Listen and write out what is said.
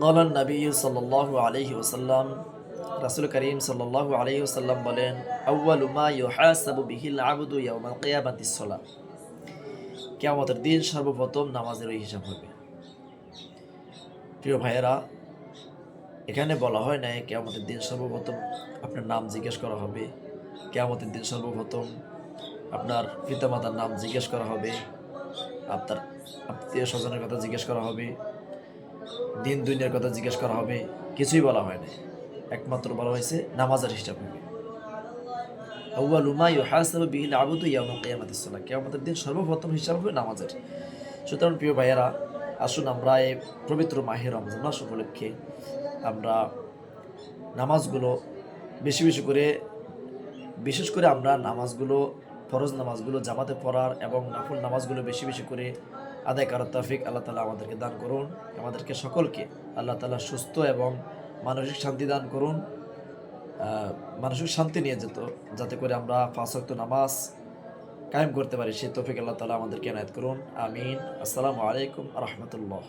Golan নবী সাল্লু আলহি ওসাল্লাম রাসুল করিম সাল্লাহ আলহি ওসাল্লাম বলেন আউ্বালুমা ইউহাসাবু বিহিল আবুদু ইয়াউমা কিয়ামাতিসলা কেয়ামতের দিন সর্বপ্রথম নামাজের ওই হিসাব হবে। প্রিয় ভাইয়েরা, এখানে বলা হয় নাই কেয়ামতের দিন সর্বপ্রথম আপনার নাম জিজ্ঞেস করা হবে। কেয়ামতের দিন সর্বপ্রথম আপনার পিতামাতার নাম জিজ্ঞেস করা হবে। আপনার আত্মীয় স্বজনের কথা জিজ্ঞেস করা হবে। দিন দুনিয়ার কথা জিজ্ঞেস করা হবে, কিছুই বলা হয় না একমাত্র বলা হয়েছে, নামাজের হিসাব হবে। বিহিল দিন সর্বপ্রথম হিসাব হবে নামাজের। সুতরাং প্রিয় ভাইয়েরা, আসুন আমরা এই পবিত্র মাহে রমজান মাস উপলক্ষে আমরা নামাজগুলো বেশি বেশি করে, বিশেষ করে আমরা নামাজগুলো, ফরজ নামাজগুলো জামাতে পড়ার এবং নাফল নামাজগুলো বেশি বেশি করে আদায় করার তৌফিক আল্লাহ তালা আমাদেরকে দান করুন। আমাদেরকে সকলকে আল্লাহ তালা সুস্থ এবং মানসিক শান্তি দান করুন। মানসিক শান্তি নিয়ে যেত, যাতে করে আমরা ফাঁসক্ত নামাজ কায়েম করতে পারি, সেই তফিক আল্লাহ তালা আমাদেরকে এনায়ত করুন। আমিন। আসসালামু আলাইকুম রহমতুল্লাহ।